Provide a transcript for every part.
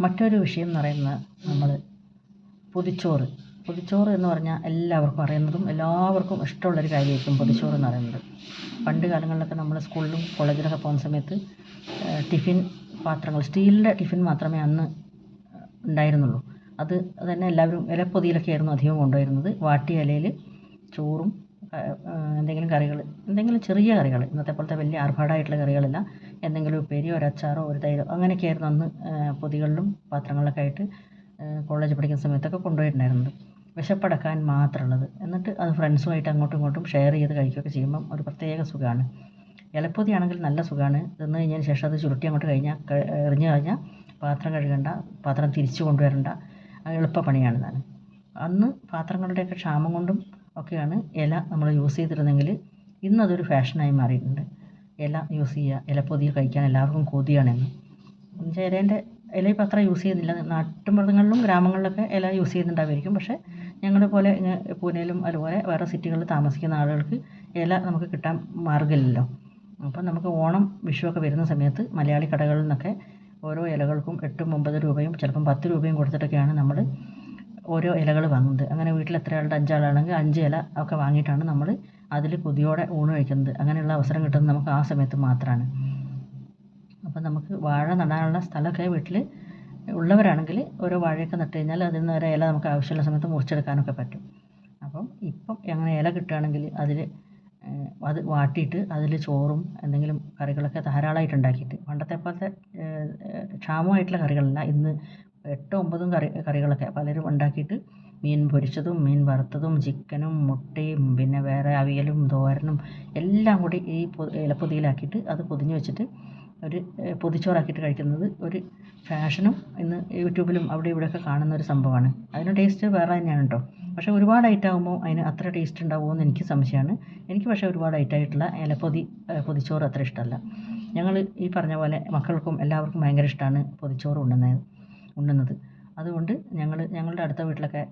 മറ്റൊരു വിഷയം എന്ന് പറയുന്നത് നമ്മൾ പൊതിച്ചോറ്. പൊതിച്ചോറ് എന്ന് പറഞ്ഞാൽ എല്ലാവർക്കും അറിയുന്നതും എല്ലാവർക്കും ഇഷ്ടമുള്ളൊരു കാര്യമായിരിക്കും പൊതിച്ചോറ് എന്ന് പറയുന്നത്. പണ്ട് കാലങ്ങളിലൊക്കെ നമ്മൾ സ്കൂളിലും കോളേജിലൊക്കെ പോകുന്ന സമയത്ത് ടിഫിൻ പാത്രങ്ങൾ സ്റ്റീലിന്റെ ടിഫിൻ മാത്രമേ അന്ന് ഉണ്ടായിരുന്നുള്ളൂ. അത് തന്നെ എല്ലാവരും ഇലപ്പൊതിയിലൊക്കെ ആയിരുന്നു അധികം കൊണ്ടുവരുന്നത്. വാട്ടിയ ഇലയിൽ ചോറും എന്തെങ്കിലും കറികൾ എന്തെങ്കിലും ചെറിയ കറികൾ ഇന്നത്തെ പോലത്തെ വലിയ ആർഭാടമായിട്ടുള്ള കറികളല്ല എന്തെങ്കിലും ഉപ്പേരിയോ ഒരു അച്ചാറോ ഒരു തൈരോ അങ്ങനെയൊക്കെയായിരുന്നു അന്ന് പൊതികളിലും പാത്രങ്ങളിലൊക്കെ ആയിട്ട് കോളേജ് പഠിക്കുന്ന സമയത്തൊക്കെ കൊണ്ടുപോയിട്ടുണ്ടായിരുന്നത്. വിശപ്പടക്കാൻ മാത്രമുള്ളത്. എന്നിട്ട് അത് ഫ്രണ്ട്സുമായിട്ട് അങ്ങോട്ടും ഇങ്ങോട്ടും ഷെയർ ചെയ്ത് കഴിക്കുകയൊക്കെ ചെയ്യുമ്പം ഒരു പ്രത്യേക സുഖമാണ്. ഇലപ്പൊതിയാണെങ്കിൽ നല്ല സുഖമാണ്. തിന്നു കഴിഞ്ഞതിന് ശേഷം അത് ചുരുട്ടി അങ്ങോട്ട് കഴിഞ്ഞാൽ എറിഞ്ഞു കഴിഞ്ഞാൽ പാത്രം കഴുകണ്ട പാത്രം തിരിച്ചു കൊണ്ടുവരണ്ട. എളുപ്പ പണിയാണ് അന്ന് പാത്രങ്ങളുടെയൊക്കെ ക്ഷാമം കൊണ്ടും ഒക്കെയാണ് ഇല നമ്മൾ യൂസ് ചെയ്തിരുന്നെങ്കിൽ ഇന്നതൊരു ഫാഷനായി മാറിയിട്ടുണ്ട്. ഇല യൂസ് ചെയ്യുക ഇലപ്പൊതി കഴിക്കാൻ എല്ലാവർക്കും കൊതിയാണെന്ന് എന്നുവെച്ചാൽ ഇലേന്റെ ഇല ഇപ്പം അത്ര യൂസ് ചെയ്യുന്നില്ല. നാട്ടുമൃഗങ്ങളിലും ഗ്രാമങ്ങളിലൊക്കെ ഇല യൂസ് ചെയ്യുന്നുണ്ടാവുമായിരിക്കും. പക്ഷേ ഞങ്ങളുടെ പോലെ പൂനെയിലും അതുപോലെ വേറെ സിറ്റികളിൽ താമസിക്കുന്ന ആളുകൾക്ക് ഇല നമുക്ക് കിട്ടാൻ മാർഗമില്ലല്ലോ. അപ്പം നമുക്ക് ഓണം വിഷുവൊക്കെ വരുന്ന സമയത്ത് മലയാളി കടകളിൽ നിന്നൊക്കെ ഓരോ ഇലകൾക്കും എട്ടും ഒമ്പത് രൂപയും ചിലപ്പം പത്ത് രൂപയും കൊടുത്തിട്ടൊക്കെയാണ് നമ്മൾ ഓരോ ഇലകൾ വാങ്ങുന്നത്. അങ്ങനെ വീട്ടിൽ എത്ര ആളുടെ അഞ്ചാളാണെങ്കിൽ അഞ്ച് ഇല ഒക്കെ വാങ്ങിയിട്ടാണ് നമ്മൾ അതിൽ കൊതിയോടെ ഊണ് കഴിക്കുന്നത്. അങ്ങനെയുള്ള അവസരം കിട്ടുന്നത് നമുക്ക് ആ സമയത്ത് മാത്രമാണ് അപ്പം നമുക്ക് വാഴ നടാനുള്ള സ്ഥലമൊക്കെ വീട്ടിൽ ഉള്ളവരാണെങ്കിൽ ഓരോ വാഴയൊക്കെ നട്ട് കഴിഞ്ഞാൽ അതിൽ നിന്ന് ഇല നമുക്ക് ആവശ്യമുള്ള സമയത്ത് മുറിച്ചെടുക്കാനൊക്കെ പറ്റും. അപ്പം ഇപ്പം അങ്ങനെ ഇല കിട്ടുകയാണെങ്കിൽ അതിൽ അത് വാട്ടിയിട്ട് അതിൽ ചോറും എന്തെങ്കിലും കറികളൊക്കെ ധാരാളമായിട്ട് ഉണ്ടാക്കിയിട്ട്. പണ്ടത്തെ പോലത്തെ ക്ഷാമമായിട്ടുള്ള കറികളല്ല. ഇന്ന് എട്ടോ ഒമ്പതും കറി കറികളൊക്കെ പലരും ഉണ്ടാക്കിയിട്ട് മീൻ പൊരിച്ചതും മീൻ വറുത്തതും ചിക്കനും മുട്ടയും പിന്നെ വേറെ അവിയലും തോരനും എല്ലാം കൂടി ഈ ഇലപ്പൊതിയിലാക്കിയിട്ട് അത് പൊതിഞ്ഞ് വെച്ചിട്ട് ഒരു പൊതിച്ചോറാക്കിയിട്ട് കഴിക്കുന്നത് ഒരു ഫാഷനും ഇന്ന് യൂട്യൂബിലും അവിടെ ഇവിടെയൊക്കെ കാണുന്ന ഒരു സംഭവമാണ്. അതിന് ടേസ്റ്റ് വേറെ തന്നെയാണ് കേട്ടോ. പക്ഷേ ഒരുപാട് ഐറ്റം ആകുമ്പോൾ അതിന് അത്ര ടേസ്റ്റ് ഉണ്ടാവുമോ എന്ന് എനിക്ക് സംശയമാണ്. എനിക്ക് പക്ഷേ ഒരുപാട് ഐറ്റം ആയിട്ടുള്ള ഇലപ്പൊതി പൊതിച്ചോറ് അത്ര ഇഷ്ടമല്ല. ഞങ്ങൾ ഈ പറഞ്ഞ പോലെ മക്കൾക്കും എല്ലാവർക്കും ഭയങ്കര ഇഷ്ടമാണ് പൊതിച്ചോറ് ഉണ്ണുന്നത്. ഉണ്ണുന്നത്. അതുകൊണ്ട് ഞങ്ങൾ ഞങ്ങളുടെ അടുത്ത വീട്ടിലൊക്കെ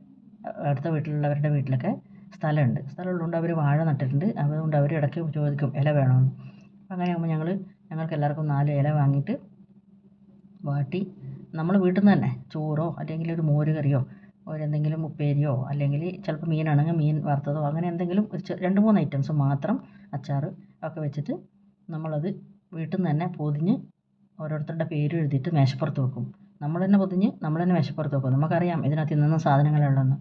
അടുത്ത വീട്ടിലുള്ളവരുടെ വീട്ടിലൊക്കെ സ്ഥലമുണ്ട്. സ്ഥലമുള്ളതുകൊണ്ട് അവർ വാഴ നട്ടിട്ടുണ്ട്. അതുകൊണ്ട് അവർ ഇടയ്ക്ക് ചോദിക്കും ഇല വേണമെന്ന് അപ്പം അങ്ങനെയാകുമ്പോൾ ഞങ്ങൾ ഞങ്ങൾക്ക് എല്ലാവർക്കും നാല് ഇല വാങ്ങിയിട്ട് വാട്ടി. നമ്മൾ വീട്ടിൽ നിന്ന് തന്നെ ചോറോ അല്ലെങ്കിൽ ഒരു മോര് കറിയോ ഒരു എന്തെങ്കിലും ഉപ്പേരിയോ അല്ലെങ്കിൽ ചിലപ്പോൾ മീനാണെങ്കിൽ മീൻ വറുത്തതോ അങ്ങനെ എന്തെങ്കിലും ഒരു രണ്ട് മൂന്ന് ഐറ്റംസ് മാത്രം അച്ചാർ ഒക്കെ വെച്ചിട്ട് നമ്മളത് വീട്ടിൽ നിന്ന് തന്നെ പൊതിഞ്ഞ് ഓരോരുത്തരുടെ പേര് എഴുതിയിട്ട് മേശപ്പുറത്ത് വെക്കും. നമ്മൾ തന്നെ പൊതിഞ്ഞ് നമ്മൾ തന്നെ മേശപ്പുറത്ത് വെക്കും. നമുക്കറിയാം ഇതിനകത്ത് ഇന്ന സാധനങ്ങളുള്ളതെന്ന്.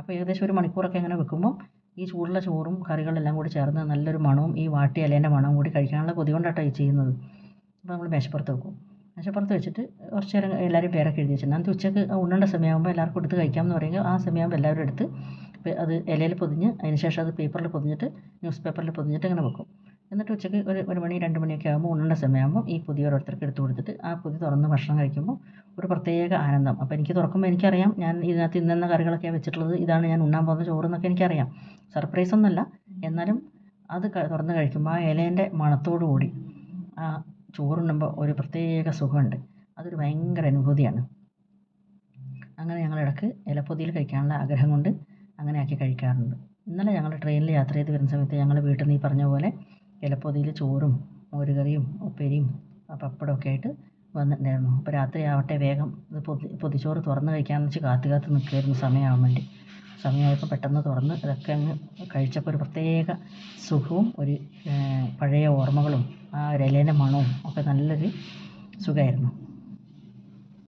അപ്പോൾ ഏകദേശം ഒരു മണിക്കൂറൊക്കെ ഇങ്ങനെ വെക്കുമ്പോൾ ഈ ചൂടുള്ള ചോറും കറികളെല്ലാം കൂടി ചേർന്ന് നല്ലൊരു മണവും ഈ വാട്ടിയ ഇലേന്റെ മണവും കൂടി കഴിക്കാനുള്ള കൊതി കൊണ്ടാട്ടോ ഈ ചെയ്യുന്നത്. അപ്പോൾ നമ്മൾ മേശപ്പുറത്ത് വെക്കും. മേശപ്പുറത്ത് വെച്ചിട്ട് കുറച്ച് നേരം എല്ലാവരും പേരൊക്കെ എഴുതി വെച്ചിട്ടുണ്ട്. അന്നത്തെ ഉച്ചയ്ക്ക് ഉണ്ണേണ്ട സമയമാകുമ്പോൾ എല്ലാവർക്കും എടുത്ത് കഴിക്കാമെന്ന് പറയുമ്പോൾ ആ സമയമാകുമ്പോൾ എല്ലാവരും എടുത്ത് അത് ഇലയിൽ പൊതിഞ്ഞ് അതിന് ശേഷം അത് പേപ്പറിൽ പൊതിഞ്ഞിട്ട് ന്യൂസ് പേപ്പറിൽ പൊതിഞ്ഞിട്ട് ഇങ്ങനെ വെക്കും. എന്നിട്ട് ഉച്ചയ്ക്ക് ഒരു ഒരു മണി രണ്ട് മണിയൊക്കെ ആകുമ്പോൾ ഉണ്ണേണ്ട സമയമാകുമ്പോൾ ഈ പൊതി ഓരോരുത്തർക്ക് എടുത്തു കൊടുത്തിട്ട് ആ പൊതി തുറന്ന് ഭക്ഷണം കഴിക്കുമ്പോൾ ഒരു പ്രത്യേക ആനന്ദം. അപ്പോൾ എനിക്ക് തുറക്കുമ്പോൾ എനിക്കറിയാം ഞാൻ ഇതിനകത്ത് ഇന്നെന്ന കറികളൊക്കെയാണ് വെച്ചിട്ടുള്ളത് ഇതാണ് ഞാൻ ഉണ്ണാൻ പോകുന്ന ചോറെന്നൊക്കെ എനിക്കറിയാം. സർപ്രൈസ് ഒന്നുമല്ല. എന്നാലും അത് തുറന്ന് കഴിക്കുമ്പോൾ ആ ഇലേന്റെ മണത്തോടു കൂടി ആ ചോറുണ്ണുമ്പോൾ ഒരു പ്രത്യേക സുഖമുണ്ട്. അതൊരു ഭയങ്കര അനുഭൂതിയാണ്. അങ്ങനെ ഞങ്ങൾ ഇടയ്ക്ക് ഇലപ്പൊതിയിൽ കഴിക്കാനുള്ള ആഗ്രഹം കൊണ്ട് അങ്ങനെയാക്കി കഴിക്കാറുണ്ട്. ഇന്നലെ ഞങ്ങൾ ട്രെയിനിൽ യാത്ര ചെയ്ത് വരുന്ന സമയത്ത് ഞങ്ങൾ വീട്ടിൽ നിന്ന് ഈ പറഞ്ഞ പോലെ ഇലപ്പൊതിയിൽ ചോറും മോരുകറിയും ഉപ്പേരിയും പപ്പടമൊക്കെ ആയിട്ട് വന്നിട്ടുണ്ടായിരുന്നു. അപ്പോൾ രാത്രി ആവട്ടെ വേഗം ഇത് പൊതി പൊതിച്ചോറ് തുറന്ന് കഴിക്കാമെന്ന് വെച്ച് കാത്തു കാത്ത് നിൽക്കുകയായിരുന്നു സമയമാകാൻ വേണ്ടി. സമയമായപ്പോൾ പെട്ടെന്ന് തുറന്ന് ഇതൊക്കെ അങ്ങ് കഴിച്ചപ്പോൾ ഒരു പ്രത്യേക സുഖവും ഒരു പഴയ ഓർമ്മകളും ആ ഒരു ഇലേന്റെ മണവും ഒക്കെ നല്ലൊരു സുഖമായിരുന്നു.